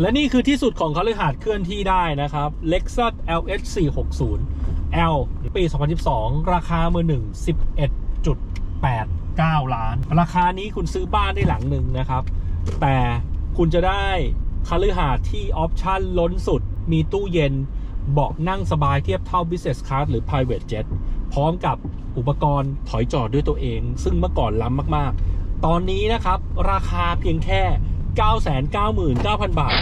และนี่คือที่สุดของคฤหาสน์เคลื่อนที่ได้นะครับ Lexus LS 460 L ปี 2012 ราคามือหนึ่ง11.89 ล้าน ราคานี้คุณซื้อบ้านได้หลังหนึ่งนะครับ แต่คุณจะได้คฤหาสน์ที่ออปชั่นล้นสุด มีตู้เย็นเบาะนั่งสบายเทียบเท่า Business Class หรือ Private Jet พร้อมกับอุปกรณ์ถอยจอดด้วยตัวเอง ซึ่งเมื่อก่อนล้ำมากๆ ตอนนี้นะครับ ราคาเพียงแค่ 999,000 บาท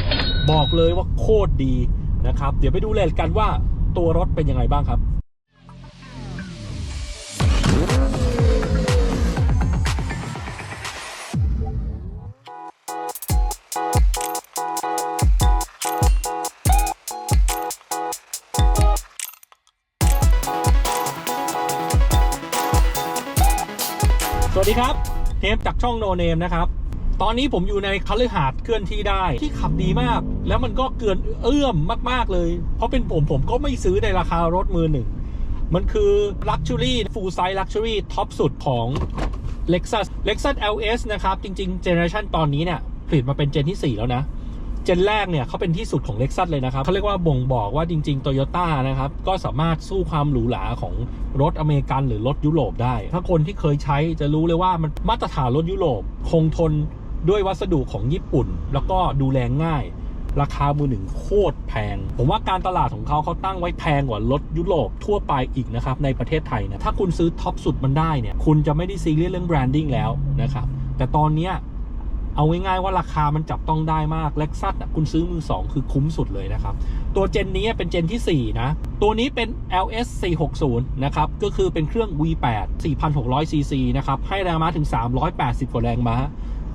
บอกเลยว่าโคตรดีนะครับ เดี๋ยวไปดูเลยกันว่าตัวรถเป็นยังไงบ้างครับสวัสดีครับ เทปจากช่องโนเนมนะครับ ตอนนี้ผมอยู่ในคฤหาสน์เคลื่อนที่ได้ที่ขับดีมาก แล้วมันก็เกินเอื้อมมาก ๆ เลย เพราะเป็นผมผมก็ไม่ซื้อในราคารถมือหนึ่ง มันคือ Luxury Full Size Luxury ท็อปสุดของ Lexus Lexus LS นะครับ จริงๆเจเนอเรชันตอนนี้เนี่ยผลิตมาเป็นเจนที่ 4 แล้วนะเจนแรกเนี่ยเขาเป็นที่สุดของ Lexus เลยนะครับเขาเรียกว่าบ่งบอกว่าจริง ๆ Toyota นะครับ ก็สามารถสู้ความหรูหราของรถอเมริกันหรือรถยุโรปได้ ถ้าคนที่เคยใช้จะรู้เลยว่ามันมาตรฐานรถยุโรป คงทน ด้วยวัสดุของญี่ปุ่น แล้วก็ดูแลง่าย ราคามือหนึ่งโคตรแพง ผมว่าการตลาดของเขาเขาตั้งไว้แพงกว่ารถยุโรปทั่วไปอีกนะครับ ในประเทศไทยนะถ้าคุณซื้อท็อปสุดมันได้เนี่ยคุณจะไม่ได้ซีเรียสเรื่องแบรนดิ้งแล้วนะครับแต่ตอนเนี้เอาง่ายๆว่าราคามันจับต้องได้มาก l e x u s อะคุณซื้อมือ 2 คือคุ้มสุดเลยนะครับ ตัวเจนนี้เป็นเจนที่ 4 นะ ตัวนี้เป็น LS 460นะครับ ก็คือเป็นเครื่อง V8 4,600 cc นะครับ ให้แรงม้าถึง 380 กว่าแรงม้า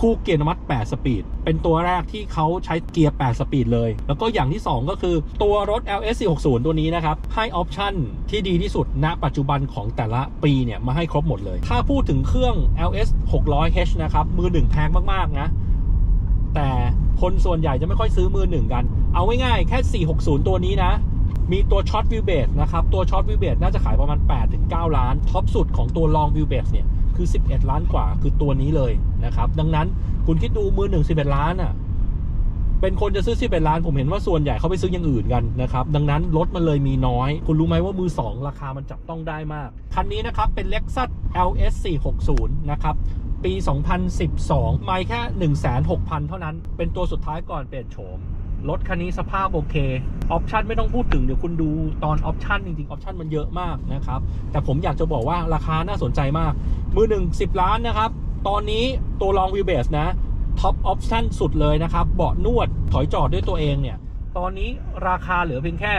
คู่เกียร์นมัต8สปีด เป็นตัวแรกที่เขาใช้เกียร์ 8 สปีดเลย แล้วก็อย่างที่ 2 ก็คือตัวรถ LS 460 ตัวนี้นะครับ ให้ออปชั่นที่ดีที่สุดณปัจจุบันของแต่ละปีเนี่ย มาให้ครบหมดเลย ถ้าพูดถึงเครื่อง LS 600H นะครับ มือหนึ่งแพงมาก ๆ นะ แต่คนส่วนใหญ่จะไม่ค่อยซื้อมือหนึ่งกัน เอาง่ายๆแค่ 460 ตัวนี้นะมีตัวช็อตวิวเบสนะครับ ตัวช็อตวิวเบสน่าจะขายประมาณ 8-9 ล้าน ท็อปสุดของตัวลองวิวเบสเนี่ย คือ 11 ล้านกว่าคือตัวนี้เลยนะครับ ดังนั้นคุณคิดดูมือหนึ่ง11 ล้านอะเป็นคนจะซื้อ 11 ล้าน ผมเห็นว่าส่วนใหญ่เขาไปซื้ออย่างอื่นกันนะครับ ดังนั้นรถมันเลยมีน้อย คุณรู้ไหมว่ามือ 2 ราคามันจับต้องได้มาก คันนี้นะครับ เป็น Lexus LS 460 นะครับ ปี 2012 ไม่แค่ 1,600 0 เท่านั้น เป็นตัวสุดท้ายก่อนเปลี่ยนโฉม รถคันนี้สภาพโอเค ออปชันไม่ต้องพูดถึงเดี๋ยวคุณดูตอนออปชันจริงๆ ออปชันมันเยอะมากนะครับ แต่ผมอยากจะบอกว่าราคาน่าสนใจมาก มือหนึ่ง10 ล้านนะครับ ตอนนี้ตัวลองวิวเบสนะท็อปออปชันสุดเลยนะครับ เบาะนวดถอยจอดด้วยตัวเองเนี่ย ตอนนี้ราคาเหลือเพียงแค่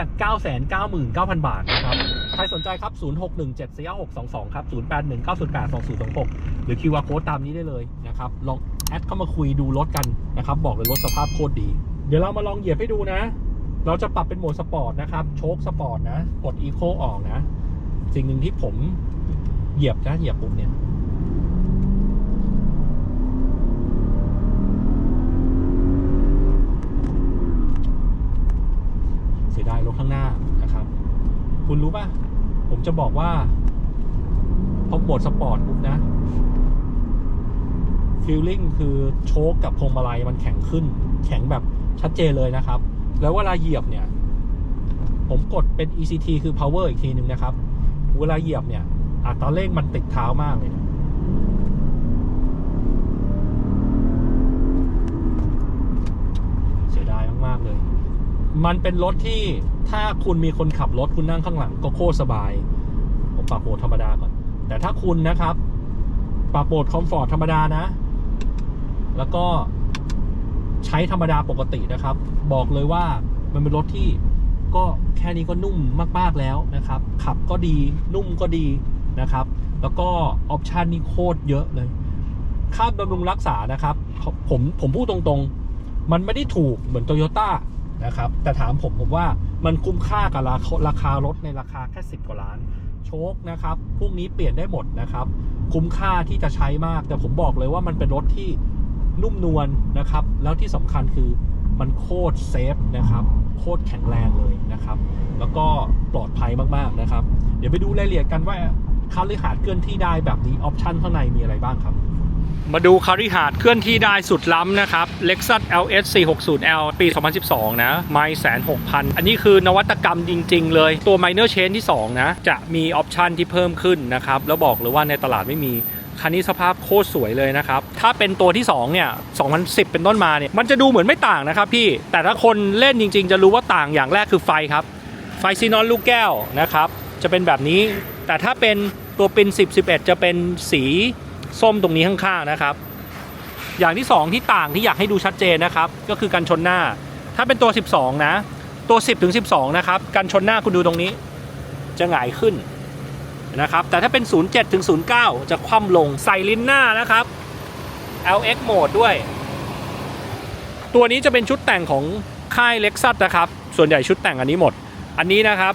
999,000 บาทนะครับ ใครสนใจครับ 0617456622 ครับ 0819082026 หรือ QR code ตามนี้ได้เลยนะครับ ลองแอดเข้ามาคุยดูรถกันนะครับ บอกเลยรถสภาพโคตรดี เดี๋ยวเรามาลองเหยียบให้ดูนะ เราจะปรับเป็นโหมดสปอร์ตนะครับ โชคสปอร์ตนะ กดอีโคออกนะ สิ่งหนึ่งที่ผมเหยียบนะ เหยียบปุ๊บเนี่ย เสียดายรถข้างหน้านะครับ คุณรู้ป่ะ ผมจะบอกว่า พอโหมดสปอร์ตปุ๊บนะฟีลลิ่งคือโชคกับพวงมาลัยมันแข็งขึ้น แข็งแบบ ชัดเจนเลยนะครับ แล้วเวลาเหยียบเนี่ย ผมกดเป็น ECT คือ power อีกทีหนึ่งนะครับ เวลาเหยียบเนี่ยอัตราเร่งมันติดเท้ามากเลยนะเสียดายมาก ๆ เลย มันเป็นรถที่ถ้าคุณมีคนขับรถคุณนั่งข้างหลัง ก็โคตรสบาย ผมปรับโหมดธรรมดาก่อน แต่ถ้าคุณนะครับ ปรับโหมดคอมฟอร์ตธรรมดานะ แล้วก็ ใช้ธรรมดาปกตินะครับ บอกเลยว่ามันเป็นรถที่ก็แค่นี้ก็นุ่มมากๆแล้วนะครับ ขับก็ดีนุ่มก็ดีนะครับ แล้วก็ออปชันนี่โคตรเยอะเลยค่าบำรุงรักษานะครับ ผมผมพูดตรงๆ มันไม่ได้ถูกเหมือนโตโยต้านะครับ แต่ถามผมผมว่ามันคุ้มค่ากับราคาราคารถในราคาแค่ 10 กว่าล้าน โชคนะครับพวกนี้เปลี่ยนได้หมดนะครับ คุ้มค่าที่จะใช้มาก แต่ผมบอกเลยว่ามันเป็นรถที่ นุ่มนวลนะครับ แล้วที่สำคัญคือมันโคตรเซฟนะครับ โคตรแข็งแรงเลยนะครับ แล้วก็ปลอดภัยมากๆนะครับ เดี๋ยวไปดูรายละเอียดกันว่าคาลิหาสน์เคลื่อนที่ได้แบบนี้ออปชันข้างในมีอะไรบ้างครับ มาดูคาริฮาดเคลื่อนที่ได้สุดล้ำนะครับ Lexus LS 460L ปี 2012 นะ ไม่แสนหกพันอันนี้คือนวัตกรรมจริง ๆ เลย ตัว Minor Chain ที่ 2 นะ จะมีออปชันที่เพิ่มขึ้นนะครับ แล้วบอกเลยว่าในตลาดไม่มี คันนี้สภาพโคตรสวยเลยนะครับ ถ้าเป็นตัวที่ 2 เนี่ย 2010 เป็นต้นมาเนี่ย มันจะดูเหมือนไม่ต่างนะครับพี่ แต่ถ้าคนเล่นจริง ๆ จะรู้ว่าต่างอย่างแรกคือไฟครับ ไฟซีนอนลูกแก้วนะครับ จะเป็นแบบนี้ แต่ถ้าเป็นตัวปิน10 11 จะเป็นสีส้มตรงนี้ข้างๆนะครับ อย่างที่ 2 ที่ต่างที่อยากให้ดูชัดเจนนะครับ ก็คือกันชนหน้า ถ้าเป็นตัว 12 นะ ตัว 10ถึง12 นะครับ กันชนหน้าคุณดูตรงนี้ จะหงายขึ้น นะครับ แต่ถ้าเป็น 07ถึง09 จะคว่ำลงใส่ลิ้นหน้านะครับ LX Mode ด้วย ตัวนี้จะเป็นชุดแต่งของค่าย Lexus นะครับ ส่วนใหญ่ชุดแต่งอันนี้หมด อันนี้นะครับ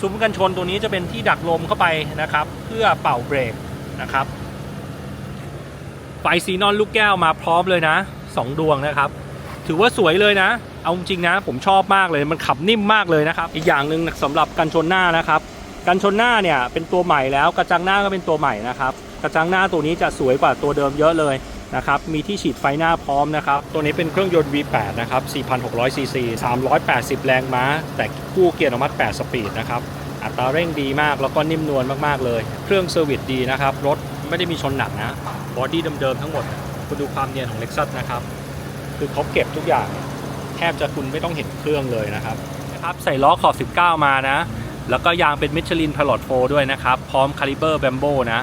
ซุ้มกันชนตัวนี้จะเป็นที่ดักลมเข้าไปนะครับ เพื่อเป่าเบรกนะครับไฟซีนอนลูกแก้วมาพร้อมเลยนะสองดวงนะครับ ถือว่าสวยเลยนะ เอาจริงนะ ผมชอบมากเลยมันขับนิ่มมากเลยนะครับ อีกอย่างหนึ่งสำหรับกันชนหน้านะครับ กันชนหน้าเนี่ยเป็นตัวใหม่แล้วกระจังหน้าก็เป็นตัวใหม่นะครับ กระจังหน้าตัวนี้จะสวยกว่าตัวเดิมเยอะเลยนะครับ มีที่ฉีดไฟหน้าพร้อมนะครับ ตัวนี้เป็นเครื่องยนต์ V8 นะครับ 4,600 ซีซี 380 แรงม้า แต่คู่เกียร์อนุมัติ8 สปีดนะครับ อัตราเร่งดีมากแล้วก็นิ่มนวลมากๆเลย เครื่องเซอร์วิสดีนะครับ รถไม่ได้มีชนหนักนะ บอดี้เดิมๆทั้งหมด คุณดูความเนียนของ Lexus นะครับ คือเขาเก็บทุกอย่าง แทบจะคุณไม่ต้องเห็นเครื่องเลยนะครับ นะครับ ใส่ล้อขอบ 19 มานะ แล้วก็ยางเป็นมิชลินพลอตโฟด้วยนะครับ พร้อมคาลิเบอร์แบมโบนะ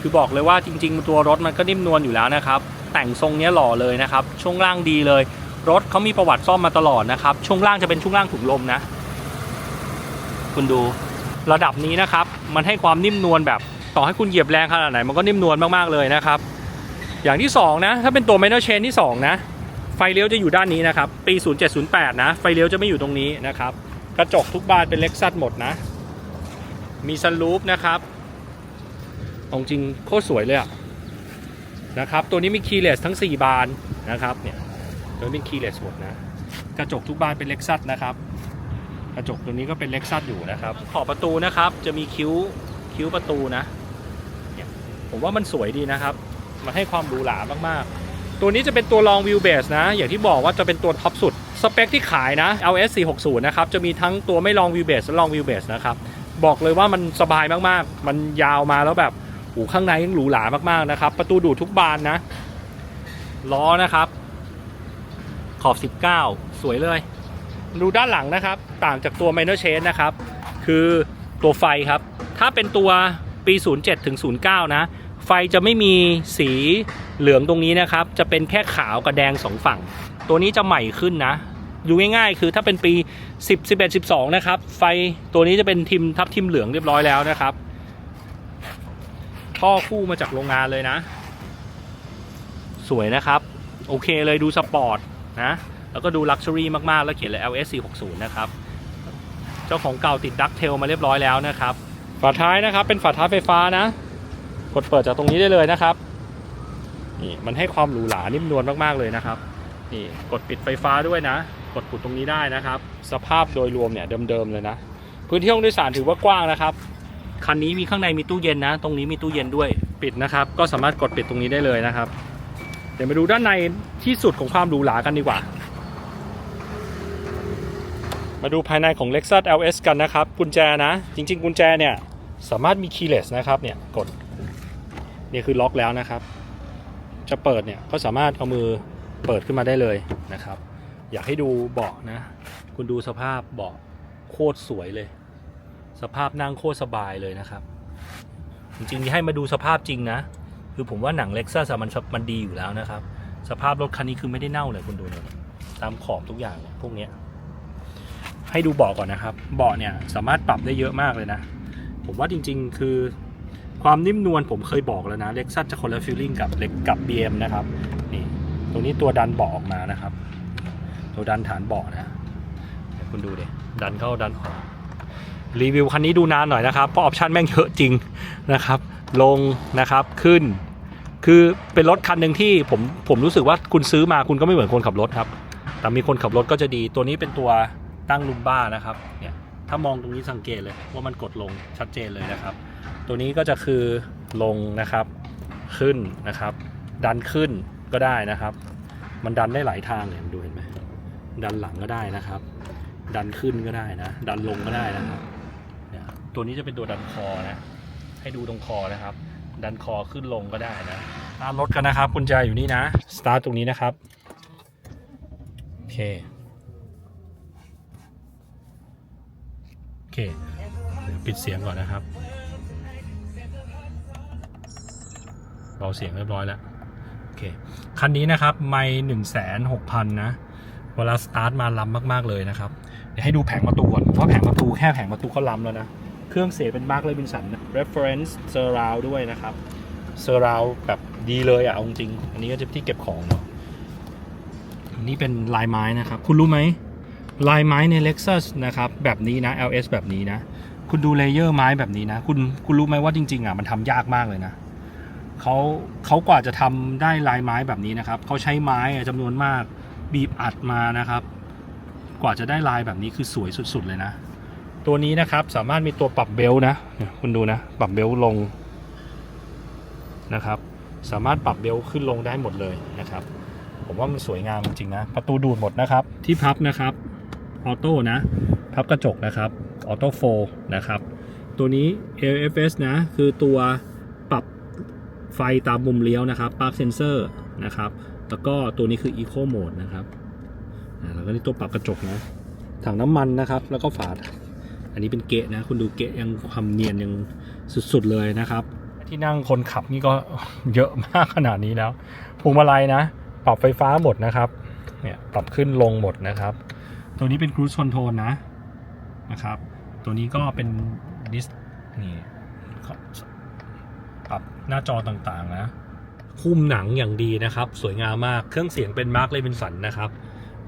คือบอกเลยว่าจริง ๆ ตัวรถมันก็นิ่มนวลอยู่แล้วนะครับ แต่งทรงเนี้ยหล่อเลยนะครับ ช่วงล่างดีเลย รถเขามีประวัติซ่อมมาตลอดนะครับ ช่วงล่างจะเป็นช่วงล่างถุงลมนะ คุณดูระดับนี้นะครับ มันให้ความนิ่มนวลแบบ ต่อให้คุณเหยียบแรงขนาดไหน มันก็นิ่มนวลมากๆเลยนะครับ อย่างที่2นะ ถ้าเป็นตัว minor chain ที่2นะ ไฟเลี้ยวจะอยู่ด้านนี้นะครับ ปี 0708 นะ ไฟเลี้ยวจะไม่อยู่ตรงนี้นะครับ กระจกทุกบานเป็นเล็กซัสหมดนะ มีซันรูฟนะครับของจริงโคตรสวยเลยอะนะครับ ตัวนี้มีคีย์เลสทั้ง 4 บานนะครับเนี่ยตัวนี้เป็นคีย์เลสหมดนะ กระจกทุกบานเป็นเล็กซัสนะครับ กระจกตัวนี้ก็เป็นเล็กซัสอยู่นะครับ ขอบประตูนะครับจะมีคิ้วคิ้วประตูนะเนี่ยผมว่ามันสวยดีนะครับ มันให้ความหรูหรามากๆ ตัวนี้จะเป็นตัว long wheel base นะ อย่างที่บอกว่าจะเป็นตัวท็อปสุด สเปคที่ขายนะ LS 460นะครับ จะมีทั้งตัวไม่ long wheel base และ long wheel base นะครับ บอกเลยว่ามันสบายมากๆ มันยาวมาแล้วแบบโอ้ข้างในยังหรูหรามากๆนะครับ ประตูดูดทุกบานนะ ล้อนะครับ ขอบ 19 สวยเลย ดูด้านหลังนะครับ ต่างจากตัว minor chain นะครับ คือตัวไฟครับ ถ้าเป็นตัวปี 07ถึง09 นะ ไฟจะไม่มีสีเหลืองตรงนี้นะครับ จะเป็นแค่ขาวกับแดงสองฝั่ง ตัวนี้จะใหม่ขึ้นนะ ดูง่ายๆ คือถ้าเป็นปี 10 11 12 นะครับ ไฟตัวนี้จะเป็นทิมทับทิมเหลืองเรียบร้อยแล้วนะครับ ท่อคู่มาจากโรงงานเลยนะ สวยนะครับ โอเคเลยดูสปอร์ตนะ แล้วก็ดูลักชัวรี่มากๆ แล้วเขียนเลย LS 460นะครับ เจ้าของเก่าติดดักเทลมาเรียบร้อยแล้วนะครับ ฝาท้ายนะครับเป็นฝาท้ายไฟฟ้านะ กดเปิดจากตรงนี้ได้เลยนะครับนี่มันให้ความหรูหรานิ่มนวลมากๆเลยนะครับนี่กดปิดไฟฟ้าด้วยนะ กดปุดตรงนี้ได้นะครับ สภาพโดยรวมเนี่ยเดิมๆเลยนะ พื้นที่ห้องโดยสารถือว่ากว้างนะครับคันนี้มีข้างในมีตู้เย็นนะ ตรงนี้มีตู้เย็นด้วยปิดนะครับ ก็สามารถกดปิดตรงนี้ได้เลยนะครับ เดี๋ยวมาดูด้านในที่สุดของความหรูหรากันดีกว่า มาดูภายในของ Lexus LS กันนะครับ กุญแจนะ จริง ๆ กุญแจเนี่ยสามารถมี keyless นะครับเนี่ยกด นี่คือล็อกแล้วนะครับ จะเปิดเนี่ยก็สามารถเอามือเปิดขึ้นมาได้เลยนะครับ อยากให้ดูเบาะนะ คุณดูสภาพเบาะโคตรสวยเลย สภาพนั่งโคตรสบายเลยนะครับ จริงๆให้มาดูสภาพจริงนะ คือผมว่าหนัง Lexus อะมันมันดีอยู่แล้วนะครับ สภาพรถคันนี้คือไม่ได้เน่าเลยคุณดูเนี่ยตามขอบทุกอย่างพวกเนี้ยให้ดูเบาะก่อนนะครับ เบาะเนี่ยสามารถปรับได้เยอะมากเลยนะ ผมว่าจริง ๆ คือ ความนิ่มนวลผมเคยบอกแล้วนะเล็กซัสจะคนละฟีลลิ่งกับเล็กกับ BM นะครับนี่ตรงนี้ตัวดันเบาะออกมานะครับ ตัวดันฐานเบาะนะคุณดูเดิดันเข้าดันออกรีวิวคันนี้ดูนานหน่อยนะครับเพราะออปชันแม่งเยอะจริงนะครับ ลงนะครับขึ้น คือเป็นรถคันหนึ่งที่ผมผมรู้สึกว่าคุณซื้อมาคุณก็ไม่เหมือนคนขับรถครับ แต่มีคนขับรถก็จะดีตัวนี้เป็นตัวตั้งลุมบ้านะครับเนี่ยถ้ามองตรงนี้สังเกตเลยว่ามันกดลงชัดเจนเลยนะครับ ตัวนี้ก็จะคือลงนะครับขึ้นนะครับ ดันขึ้นก็ได้นะครับ มันดันได้หลายทางเนี่ยดูเห็นไหมดันหลังก็ได้นะครับ ดันขึ้นก็ได้นะ ดันลงก็ได้นะครับเนี่ยตัวนี้จะเป็นตัวดันคอนะ ให้ดูตรงคอนะครับ ดันคอขึ้นลงก็ได้นะตามรถกันนะครับกุญแจอยู่นี่นะสตาร์ทตรงนี้นะครับโอเคโอเคปิดเสียงก่อนนะครับ เบาเสียงเรียบร้อยแล้วโอเคคันนี้นะครับไม่หนึ่งแสนหกพันนะเวลาสตาร์ทมาล้ำมาก ๆ เลยนะครับ เดี๋ยวให้ดูแผงประตูก่อน เพราะแผงประตูแค่แผงประตูก็ล้ำแล้วนะ เครื่องเสียงเป็นมาร์คเลยบินสัน reference surround ด้วยนะครับ surround แบบดีเลยอะจริง อันนี้ก็จะที่เก็บของเนาะอันนี้เป็นลายไม้นะครับ คุณรู้ไหมลายไม้ใน Lexus นะครับ แบบนี้นะ LS แบบนี้นะ คุณดูเลเยอร์ไม้แบบนี้นะ คุณคุณรู้ไหมว่าจริง ๆอะมันทำยากมากเลยนะ เขาเขากว่าจะทำได้ลายไม้แบบนี้นะครับเขาใช้ไม้อะจำนวนมากบีบอัดมานะครับ กว่าจะได้ลายแบบนี้คือสวยสุดๆเลยนะ ตัวนี้นะครับสามารถมีตัวปรับเบลต์นะเนี่ยคุณดูนะปรับเบลต์ลงนะครับ สามารถปรับเบลต์ขึ้นลงได้หมดเลยนะครับ ผมว่ามันสวยงามจริงๆนะ ประตูดูดหมดนะครับ ที่พับนะครับออโต้นะพับกระจกนะครับออโต้โฟนะครับตัวนี้ AFS นะคือตัว ไฟตามมุมเลี้ยวนะครับ Park Sensor นะครับ แล้วก็ตัวนี้คือ Eco Mode นะครับแล้วก็นี่ตัวปรับกระจกนะ ถังน้ำมันนะครับ แล้วก็ฝาอันนี้เป็นเกะนะ คุณดูเกะยังความเนียนยังสุดๆเลยนะครับ ที่นั่งคนขับนี่ก็เยอะมากขนาดนี้แล้วพวงมาลัยนะ ปรับไฟฟ้าหมดนะครับ เนี่ยปรับขึ้นลงหมดนะครับ ตัวนี้เป็น cruise control นะนะครับ ตัวนี้ก็เป็นดิสนี่ ปรับหน้าจอต่างๆนะคุ้มหนังอย่างดีนะครับ สวยงามมากเครื่องเสียงเป็นมาร์คเลวินสันนะครับ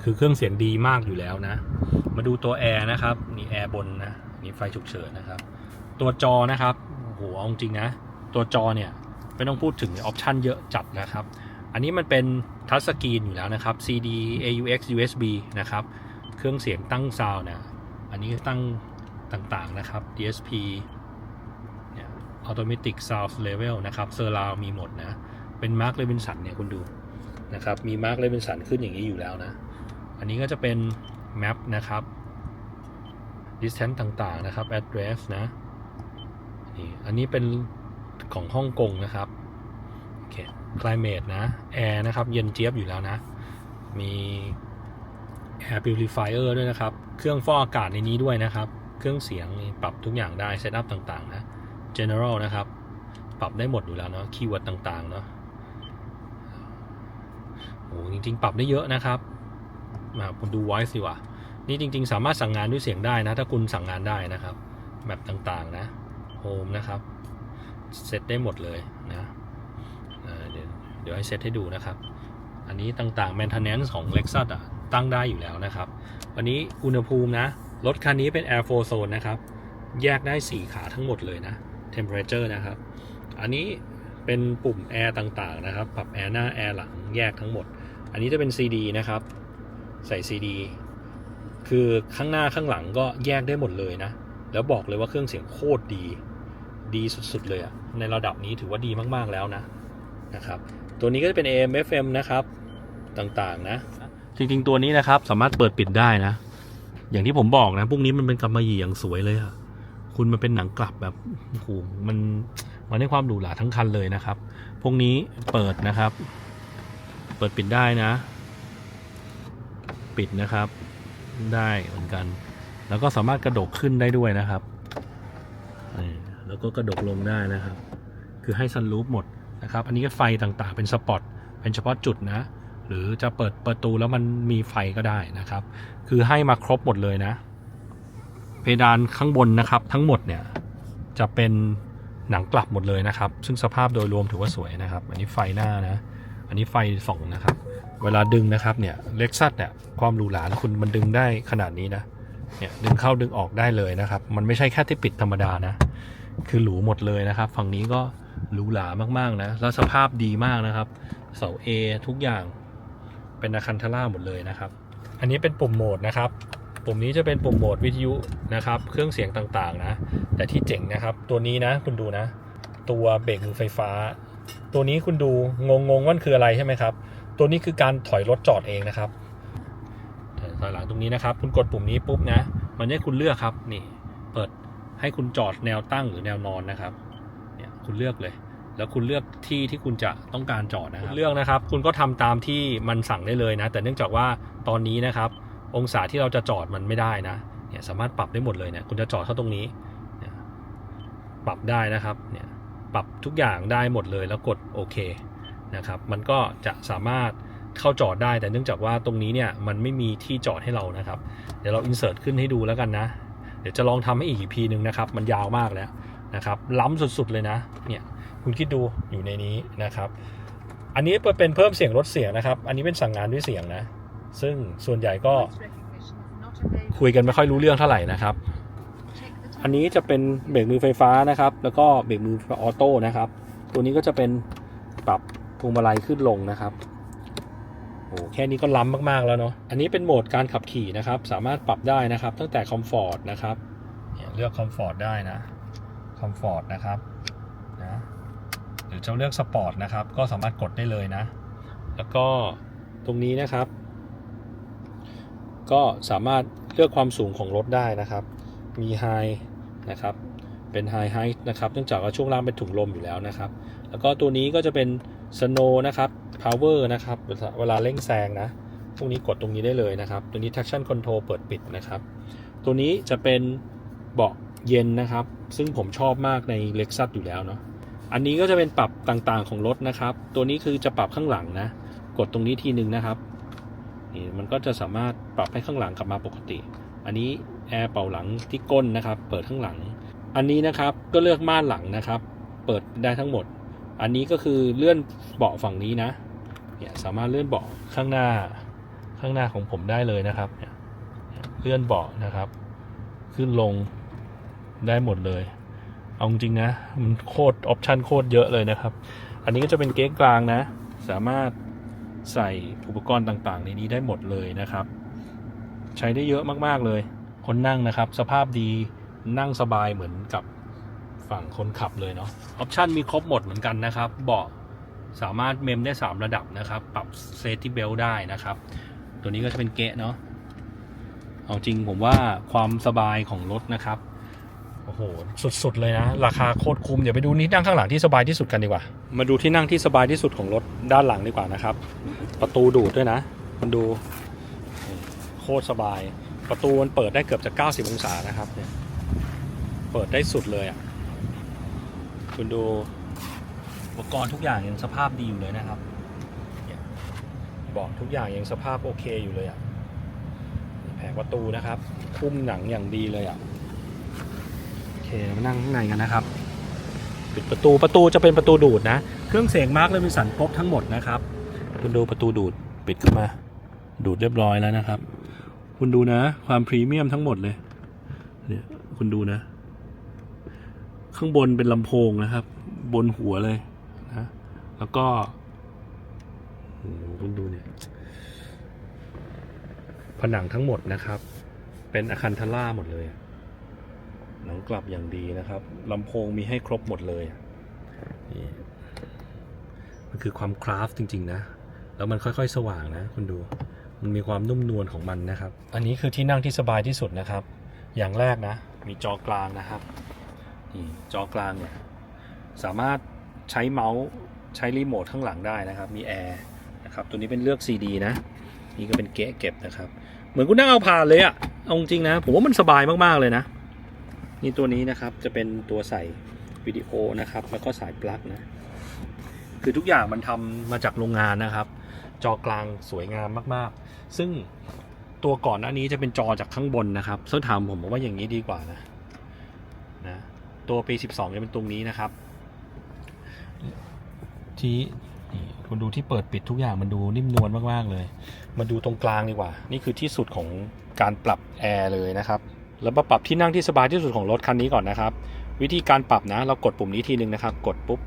คือเครื่องเสียงดีมากอยู่แล้วนะ มาดูตัวแอร์นะครับนี่แอร์บนนะนี่ไฟฉุกเฉินนะครับ ตัวจอนะครับโอ้โหเอาจริงนะ ตัวจอเนี่ยไม่ต้องพูดถึงออปชันเยอะจัดนะครับ อันนี้มันเป็นทัชสกรีนอยู่แล้วนะครับ CD AUX USB นะครับ เครื่องเสียงตั้งซาวน์นะอันนี้ตั้งต่างๆนะครับ DSP เนี่ย Automatic Sound Level นะครับ Surround มีหมดนะ เป็น Mark Levinson เนี่ยคุณดูนะครับ มี Mark Levinson ขึ้นอย่างนี้อยู่แล้วนะ อันนี้ก็จะเป็น Map นะครับ Distance ต่างๆนะครับ Address นะนี่อันนี้เป็นของฮ่องกงนะครับโอเค climate นะ air นะครับ เย็นเจี๊ยบอยู่แล้วนะ มี air purifier ด้วยนะครับ เครื่องฟอกอากาศในนี้ด้วยนะครับ เครื่องเสียงปรับทุกอย่างได้ setup ต่างๆนะ general นะครับ ปรับได้หมดอยู่แล้วเนาะคีย์เวิร์ดต่างๆเนาะโอ้จริงๆ ปรับได้เยอะนะครับมาผมดู voice ดีกว่านี่จริง ๆ สามารถสั่งงานด้วยเสียงได้นะ ถ้าคุณสั่งงานได้นะครับแบบต่างๆนะ home นะครับเซตได้หมดเลยนะเเดี๋ยวเดี๋ยวให้เซตให้ดูนะครับ อันนี้ต่างๆ maintenance ของ Lexus อะตั้งได้อยู่แล้วนะครับ วันนี้อุณหภูมินะ รถคันนี้เป็น Air 4 Zone นะครับ แยกได้ 4 ขาทั้งหมดเลยนะ Temperature นะครับ อันนี้เป็นปุ่มแอร์ต่างๆนะครับ ปรับแอร์หน้าแอร์หลังแยกทั้งหมด อันนี้จะเป็น CD นะครับ ใส่ CD คือข้างหน้าข้างหลังก็แยกได้หมดเลยนะ แล้วบอกเลยว่าเครื่องเสียงโคตรดี ดีสุดๆเลยอะในระดับนี้ถือว่าดีมากๆแล้วนะนะครับ ตัวนี้ก็จะเป็น AM FM นะครับต่างๆนะ จริงๆตัวนี้นะครับสามารถเปิดปิดได้นะ อย่างที่ผมบอกนะพวกนี้มันเป็นกำมะหยี่อย่างสวยเลยอะ คุณมันเป็นหนังกลับแบบโอ้โหมันมันให้ความหรูหราทั้งคันเลยนะครับ พวกนี้เปิดนะครับ เปิดปิดได้นะ ปิดนะครับ ได้เหมือนกัน แล้วก็สามารถกระดกขึ้นได้ด้วยนะครับแล้วก็กระดกลงได้นะครับ คือให้ซันรูฟหมดนะครับ อันนี้ก็ไฟต่างๆ เป็นสปอต เป็นเฉพาะจุดนะ หรือจะเปิดประตูแล้วมันมีไฟก็ได้นะครับ คือให้มาครบหมดเลยนะ เพดานข้างบนนะครับ ทั้งหมดเนี่ยจะเป็นหนังกลับหมดเลยนะครับ ซึ่งสภาพโดยรวมถือว่าสวยนะครับ อันนี้ไฟหน้านะ อันนี้ไฟส่องนะครับ เวลาดึงนะครับเนี่ยเล็กซัสเนี่ยความหรูหราคุณมันดึงได้ขนาดนี้นะเนี่ยดึงเข้าดึงออกได้เลยนะครับ มันไม่ใช่แค่ที่ปิดธรรมดานะ คือหรูหมดเลยนะครับ ฝั่งนี้ก็หรูหรามากๆนะ แล้วสภาพดีมากนะครับ เสา A ทุกอย่างเป็นอาคันทาร่าหมดเลยนะครับ อันนี้เป็นปุ่มโหมดนะครับ ปุ่มนี้จะเป็นปุ่มโหมดวิทยุนะครับ เครื่องเสียงต่างๆนะ แต่ที่เจ๋งนะครับ ตัวนี้นะคุณดูนะ ตัวเบรกมือไฟฟ้า ตัวนี้คุณดูงงงว่าคืออะไรใช่ไหมครับ ตัวนี้คือการถอยรถจอดเองนะครับถอยหลังตรงนี้นะครับ คุณกดปุ่มนี้ปุ๊บนะ มันให้คุณเลือกครับนี่ เปิดให้คุณจอดแนวตั้งหรือแนวนอนนะครับ เนี่ยคุณเลือกเลย แล้วคุณเลือกที่ที่คุณจะต้องการจอดนะครับเลือกนะครับ คุณก็ทำตามที่มันสั่งได้เลยนะ แต่เนื่องจากว่าตอนนี้นะครับ องศาที่เราจะจอดมันไม่ได้นะเนี่ยสามารถปรับได้หมดเลยเนี่ยคุณจะจอดเข้าตรงนี้นปรับได้นะครับเนี่ยปรับทุกอย่างได้หมดเลยแล้วกดโอเคนะครับมันก็จะสามารถเข้าจอดได้แต่เนื่องจากว่าตรงนี้เนี่ยมันไม่มีที่จอดให้เรานะครับ เดี๋ยวเราอินเสิร์ตขึ้นให้ดูแล้วกันนะ เดี๋ยวจะลองทำให้อีกอีพีหนึ่งนะครับมันยาวมากแล้วนะครับล้ำสุดๆเลยนะเนี่ยคุณคิดดูอยู่ในนี้นะครับ อันนี้เป็นเพิ่มเสียงลดเสียงนะครับ อันนี้เป็นสั่งงานด้วยเสียงนะ ซึ่งส่วนใหญ่ก็คุยกันไม่ค่อยรู้เรื่องเท่าไหร่นะครับ อันนี้จะเป็นเบรกมือไฟฟ้านะครับ แล้วก็เบรกมือออโต้นะครับ ตัวนี้ก็จะเป็นปรับพวงมาลัยขึ้นลงนะครับโอ้แค่นี้ก็ล้ำมาก ๆ แล้วเนาะ อันนี้เป็นโหมดการขับขี่นะครับ สามารถปรับได้นะครับ ตั้งแต่คอมฟอร์ตนะครับเนี่ยเลือกคอมฟอร์ตได้นะ คอมฟอร์ตนะครับนะหรือจะเลือกสปอร์ตนะครับ ก็สามารถกดได้เลยนะ แล้วก็ตรงนี้นะครับ ก็สามารถเลือกความสูงของรถได้นะครับ มีไฮนะครับ เป็นไฮไฮนะครับเนื่องจากว่าช่วงล่างเป็นถุงลมอยู่แล้วนะครับ แล้วก็ตัวนี้ก็จะเป็นสโนนะครับ power นะครับ เวลาเร่งแซงนะตรงนี้กดตรงนี้ได้เลยนะครับ ตัวนี้ traction control เปิดปิดนะครับ ตัวนี้จะเป็นเบาะเย็นนะครับ ซึ่งผมชอบมากใน Lexus อยู่แล้วเนาะ อันนี้ก็จะเป็นปรับต่างๆของรถนะครับ ตัวนี้คือจะปรับข้างหลังนะ กดตรงนี้ทีนึงนะครับ นี่มันก็จะสามารถปรับให้ข้างหลังกลับมาปกติ อันนี้แอร์เป่าหลังที่ก้นนะครับ เปิดข้างหลัง อันนี้นะครับก็เลือกม่านหลังนะครับ เปิดได้ทั้งหมด อันนี้ก็คือเลื่อนเบาะฝั่งนี้นะเนี่ยสามารถเลื่อนเบาะข้างหน้าข้างหน้าของผมได้เลยนะครับเลื่อนเบาะนะครับ ขึ้นลงได้หมดเลย เอาจริงนะ มันโคตรออปชันโคตรเยอะเลยนะครับ อันนี้ก็จะเป็นเก๊กกลางนะ สามารถ ใส่อุปกรณ์ต่างๆ ในนี้ได้หมดเลยนะครับ ใช้ได้เยอะมากๆเลย คนนั่งนะครับ สภาพดีนั่งสบายเหมือนกับฝั่งคนขับเลยเนาะออปชันมีครบหมดเหมือนกันนะครับเบาะสามารถเมมได้ 3 ระดับนะครับ ปรับเซฟที่เบลได้นะครับ ตัวนี้ก็จะเป็นเกะเนาะเอาจริงผมว่าความสบายของรถนะครับ โอ้โห สุดๆเลยนะ ราคาโคตรคุ้ม เดี๋ยวไปดูนี่นั่งข้างหลังที่สบายที่สุดกันดีกว่า มาดูที่นั่งที่สบายที่สุดของรถด้านหลังดีกว่านะครับ ประตูดูดด้วยนะ มันดูโคตรสบาย ประตูมันเปิดได้เกือบจะ 90 องศานะครับเนี่ย เปิดได้สุดเลยอะ คุณดูอุปกรณ์ทุกอย่างยังสภาพดีอยู่เลยนะครับบอกทุกอย่างยังสภาพโอเคอยู่เลยอะ แผงประตูนะครับ คุ้มหนังอย่างดีเลยอะ เคมานั่งข้างในกันนะครับ ปิดประตูประตูจะเป็นประตูดูดนะ เครื่องเสียงมาร์กเลยมีสันครบทั้งหมดนะครับ คุณดูประตูดูดปิดเข้ามา ดูดเรียบร้อยแล้วนะครับ คุณดูนะ ความพรีเมียมทั้งหมดเลยเนี่ยคุณดูนะ ข้างบนเป็นลำโพงนะครับ บนหัวเลยนะแล้วก็คุณดูเนี่ยผนังทั้งหมดนะครับ เป็นอาคันทาร่าหมดเลยอะ หนังกลับอย่างดีนะครับลำโพงมีให้ครบหมดเลยนี่มันคือความคราฟจริง ๆ นะ แล้วมันค่อยๆ สว่างนะ คุณดูมันมีความนุ่มนวลของมันนะครับ อันนี้คือที่นั่งที่สบายที่สุดนะครับ อย่างแรกนะ มีจอกลางนะครับนี่จอกลางเนี่ยสามารถใช้เมาส์ใช้รีโมทข้างหลังได้นะครับ มีแอร์นะครับตัวนี้เป็นเลือก CD นะ นี่ก็เป็นเกะเก็บนะครับ เหมือนคุณนั่งเอาผ่านเลยอะเอาจริงๆนะ ผมว่ามันสบายมากๆเลยนะ นี่ตัวนี้นะครับจะเป็นตัวใส่วิดีโอนะครับ แล้วก็สายปลั๊กนะ คือทุกอย่างมันทำมาจากโรงงานนะครับ จอกลางสวยงามมากๆ ซึ่งตัวก่อนหน้านี้จะเป็นจอจากข้างบนนะครับซึ่งถามผมว่าอย่างนี้ดีกว่านะนะตัวปี 12จะเป็นตรงนี้นะครับที่นี่คุณดูที่เปิดปิดทุกอย่างมันดูนิ่มนวลมากๆเลย มาดูตรงกลางดีกว่า นี่คือที่สุดของการปรับแอร์เลยนะครับ แล้วมาปรับที่นั่งที่สบายที่สุดของรถคันนี้ก่อนนะครับ วิธีการปรับนะเรากดปุ่มนี้ทีนึงนะครับ กดปุ๊บ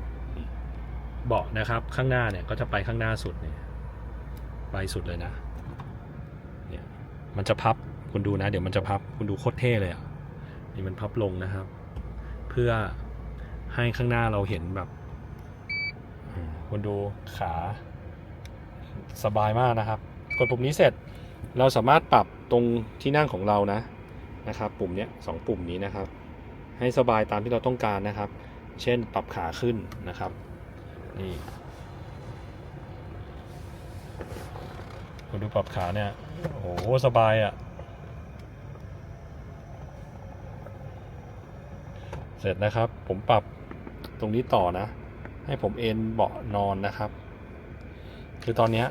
เบาะนะครับ ข้างหน้าเนี่ยก็จะไปข้างหน้าสุดเนี่ยไปสุดเลยนะเนี่ยมันจะพับคุณดูนะ เดี๋ยวมันจะพับคุณดูโคตรเท่เลยอะนี่มันพับลงนะครับ เพื่อให้ข้างหน้าเราเห็นแบบคุณดูขาสบายมากนะครับ กดปุ่มนี้เสร็จเราสามารถปรับตรงที่นั่งของเรานะ นะครับ ปุ่มเนี้ยสองปุ่มนี้นะครับ ให้สบายตามที่เราต้องการนะครับ เช่นปรับขาขึ้นนะครับ นี่คุณดูปรับขาเนี่ย โอ้โห สบายอะ่ะ เสร็จนะครับ ผมปรับตรงนี้ต่อนะ ให้ผมเอนเบาะนอนนะครับ คือตอนเนี้ย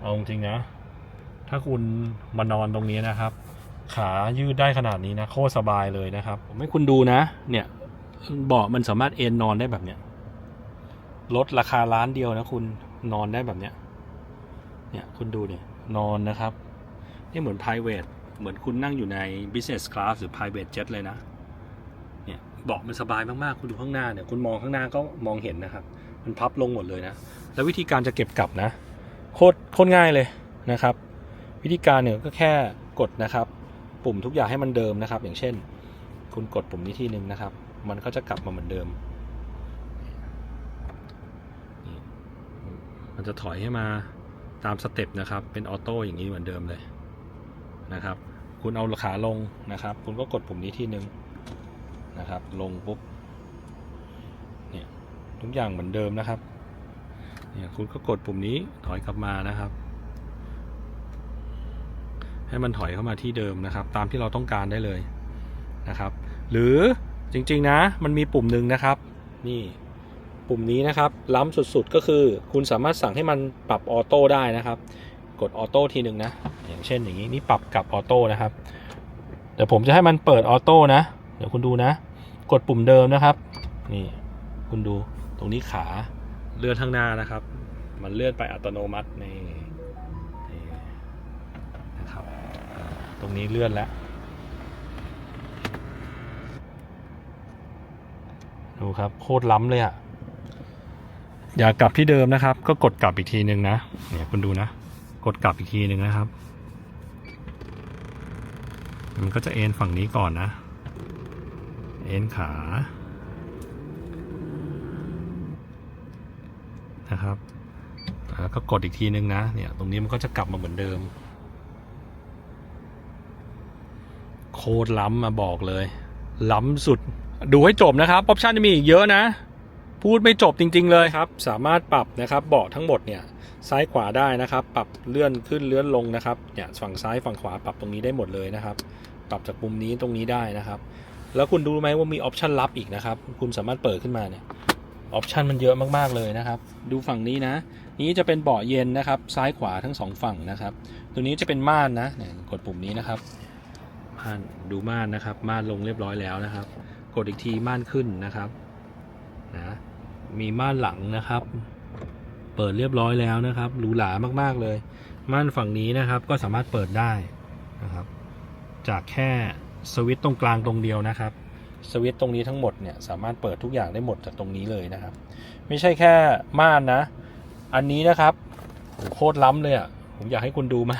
เอาจริงนะ ถ้าคุณมานอนตรงนี้นะครับ ขายืดได้ขนาดนี้นะโคตรสบายเลยนะครับ ผมให้คุณดูนะ เนี่ยเบาะมันสามารถเอนนอนได้แบบเนี้ยลดราคาล้านเดียวนะคุณนอนได้แบบเนี้ย เนี่ยคุณดูเนี่ยนอนนะครับ นี่เหมือน private เหมือนคุณนั่งอยู่ใน business class หรือ private jet เลยนะ เนี่ยเบาะมันสบายมากๆ คุณดูข้างหน้าเนี่ย คุณมองข้างหน้าก็มองเห็นนะครับ มันพับลงหมดเลยนะ แล้ววิธีการจะเก็บกลับนะ โคตรโคตรง่ายเลยนะครับ วิธีการเนี่ยก็แค่กดนะครับ ปุ่มทุกอย่างให้มันเดิมนะครับ อย่างเช่น คุณกดปุ่มนี้ทีหนึ่งนะครับ มันก็จะกลับมาเหมือนเดิม มันจะถอยให้มาตามสเต็ปนะครับ เป็นออโต้อย่างนี้เหมือนเดิมเลยนะครับ คุณเอาขาลงนะครับ คุณก็กดปุ่มนี้ทีหนึ่งนะครับ ลงปุ๊บเนี่ยทุกอย่างเหมือนเดิมนะครับเนี่ยคุณก็กดปุ่มนี้ถอยกลับมานะครับ ให้มันถอยเข้ามาที่เดิมนะครับ ตามที่เราต้องการได้เลยนะครับ หรือจริงๆนะมันมีปุ่มหนึ่งนะครับ นี่ปุ่มนี้นะครับ ล้ำสุดๆก็คือ คุณสามารถสั่งให้มันปรับออโต้ได้นะครับ กดออโต้ทีหนึ่งนะ อย่างเช่นอย่างนี้นี่ปรับกับออโต้นะครับเดี๋ยวผมจะให้มันเปิดออโต้นะ เดี๋ยวคุณดูนะ กดปุ่มเดิมนะครับ นี่ คุณดูตรงนี้ขาเลื่อนข้างหน้านะครับ มันเลื่อนไปอัตโนมัตินี่นี่ ตรงนี้เลื่อนแล้วดูครับโคตรล้ำเลยอะ่ะ อยากกลับที่เดิมนะครับ ก็กดกลับอีกทีหนึ่งนะเนี่ยคุณดูนะ กดกลับอีกทีหนึ่งนะครับ มันก็จะเอ็นฝั่งนี้ก่อนนะ เอ็นขานะครับแล้วก็กดอีกทีนึงนะเนี่ยตรงนี้มันก็จะกลับมาเหมือนเดิม โค ตรล้ำมาบอกเลย ล้ำสุด ดูให้จบนะครับ ออปชันจะมีอีกเยอะนะ พูดไม่จบจริง ๆ เลยครับ สามารถปรับนะครับเบาะทั้งหมดเนี่ยซ้ายขวาได้นะครับ ปรับเลื่อนขึ้นเลื่อนลงนะครับเนี่ยฝั่งซ้ายฝั่งขวาปรับตรงนี้ได้หมดเลยนะครับ ปรับจากมุมนี้ตรงนี้ได้นะครับ แล้วคุณดูไหมว่ามีออปชันลับอีกนะครับ คุณสามารถเปิดขึ้นมาเนี่ยออปชันมันเยอะมากๆเลยนะครับ ดูฝั่งนี้นะ นี้จะเป็นเบาะเย็นนะครับ ซ้ายขวาทั้งสองฝั่งนะครับ ตัวนี้จะเป็นม่านนะกดปุ่มนี้นะครับ่านดูม่านนะครับ ม่านลงเรียบร้อยแล้วนะครับ กดอีกทีม่านขึ้นนะครับนะมีม่านหลังนะครับ เปิดเรียบร้อยแล้วนะครับหรูหรามากๆเลย ม่านฝั่งนี้นะครับก็สามารถเปิดได้นะครับ จากแค่สวิตช์ตรงกลางตรงเดียวนะครับสวิตช์ตรงนี้ทั้งหมดเนี่ยสามารถเปิดทุกอย่างได้หมดจากตรงนี้เลยนะครับ ไม่ใช่แค่ม่านนะ อันนี้นะครับโคตรล้ำเลยอะ่ะผมอยากให้คุณดูมา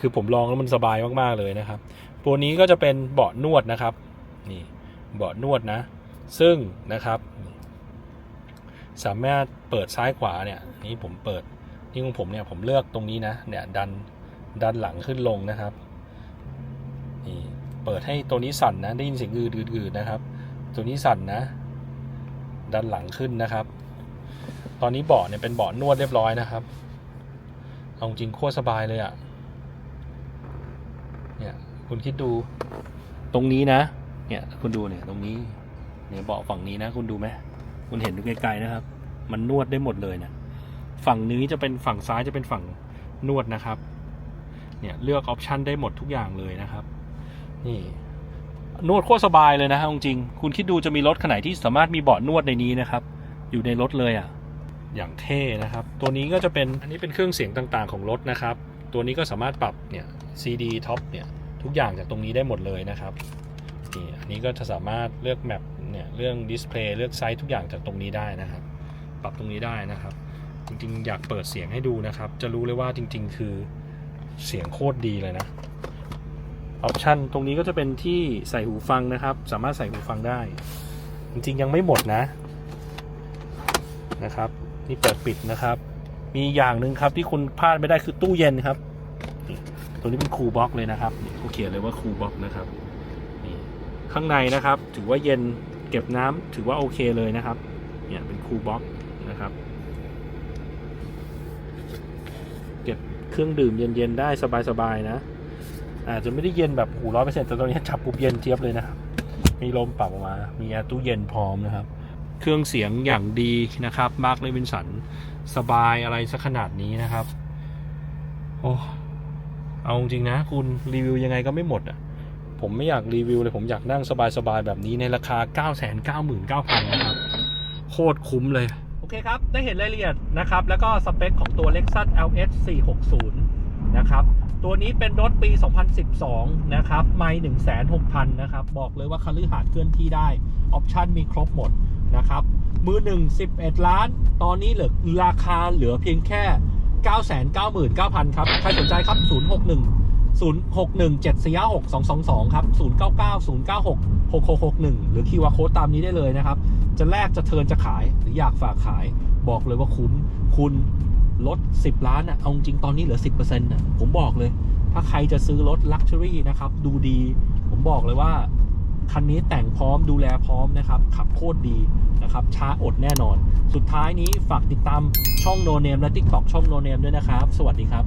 คือผมลองแล้วมันสบายมากๆเลยนะครับ ตัวนี้ก็จะเป็นเบาะนวดนะครับนี่เบาะนวดนะ ซึ่งนะครับ สามารถเปิดซ้ายขวาเนี่ยนี่ผมเปิดนี่ของผมเนี่ยผมเลือกตรงนี้นะเนี่ยดันดันหลังขึ้นลงนะครับนี่เปิดให้ตัวนี้สั่นนะได้ยินเสียงอืดอืดนะครับ ตัวนี้สั่นนะ ดันหลังขึ้นนะครับ ตอนนี้เบาะเนี่ยเป็นเบาะนวดเรียบร้อยนะครับเอาจริงโคตรสบายเลยอะ่ะเนี่ย คุณคิดดู ตรงนี้นะ เนี่ย คุณดูเนี่ย ตรงนี้เนี่ยเบาะฝั่งนี้นะ คุณดูไหมคุณเห็นดูไกลๆนะครับ มันนวดได้หมดเลยเนี่ยฝั่งนี้จะเป็นฝั่งซ้ายจะเป็นฝั่งนวดนะครับ เนี่ยเลือกออปชันได้หมดทุกอย่างเลยนะครับ นี่ นวดโคตรสบายเลยนะฮะจริงๆคุณคิดดูจะมีรถขนาดที่สามารถมีเบาะนวดในนี้นะครับ อยู่ในรถเลยอะ่ะ อย่างเท่นะครับ ตัวนี้ก็จะเป็นอันนี้เป็นเครื่องเสียงต่างๆของรถนะครับ ตัวนี้ก็สามารถปรับเนี่ย CD ท็อปเนี่ย ทุกอย่างจากตรงนี้ได้หมดเลยนะครับนี่อันนี้ก็จะสามารถเลือกแมปเนี่ยเรื่องดิสเพลย์เลือกไซส์ทุกอย่างจากตรงนี้ได้นะครับ ปรับตรงนี้ได้นะครับ จริงๆ อยากเปิดเสียงให้ดูนะครับ จะรู้เลยว่าจริง ๆ คือเสียงโคตรดีเลยนะออปชันตรงนี้ก็จะเป็นที่ใส่หูฟังนะครับ สามารถใส่หูฟังได้ จริงๆยังไม่หมดนะนะครับ นี่เปิดปิดนะครับ มีอย่างหนึ่งครับที่คุณพลาดไม่ได้คือตู้เย็นครับ ตัวนี้เป็นคูลบ็อกเลยนะครับเขาเขียนเลยว่าคูลบ็อกนะครับนี่ข้างในนะครับ ถือว่าเย็นเก็บน้ำถือว่าโอเคเลยนะครับ เนี่ยเป็นคูลบ็อกนะครับ เก็บเครื่องดื่มเย็นๆได้สบายๆนะอาจจะไม่ได้เย็นแบบหูร้อยเปอร์เซ็นต์แต่ตอนนี้จับปุ๊บเย็นเจี๊ยบเลยนะครับ มีลมปรับออกมา มีแอร์ตู้เย็นพร้อมนะครับ เครื่องเสียงอย่างดีนะครับ มาร์คเลวินสัน สบายอะไรสักขนาดนี้นะครับ โอ้ เอาจริงนะ คุณรีวิวยังไงก็ไม่หมดอะ ผมไม่อยากรีวิวเลยผมอยากนั่งสบายๆ แบบนี้ในราคา 9 9 9 0 0 0นะครับ โคตรคุ้มเลย โอเคครับ ได้เห็นรายละเอียดนะครับ แล้วก็สเปคของตัว Lexus LS 460 นะครับตัวนี้เป็นรถปี 2012 นะครับ ไม่ 1,600 0 นะครับ บอกเลยว่าคันลือหาดเคลื่อนที่ได้ ออปชันมีครบหมดนะครับ มือหนึ่ง11 ล้าน ตอนนี้เหลือราคาเหลือเพียงแค่ 999,000 ครับ ใครสนใจครับ 061 061 746 222 ครับ 099 096 6661 หรือคีย์วาโค้ดตามนี้ได้เลยนะครับ จะแลกจะเทิร์นจะขายหรืออยากฝากขาย บอกเลยว่าคุ้มคุณลด 10 ล้านอะ เอาจริงตอนนี้เหลือ 10%นะผมบอกเลย ถ้าใครจะซื้อรถลักชัวรี่นะครับ ดูดี ผมบอกเลยว่า คันนี้แต่งพร้อมดูแลพร้อมนะครับ ขับโคตรดีนะครับ ช้าอดแน่นอน สุดท้ายนี้ฝากติดตามช่องโนเนมและ TikTok ช่องโนเนมด้วยนะครับ สวัสดีครับ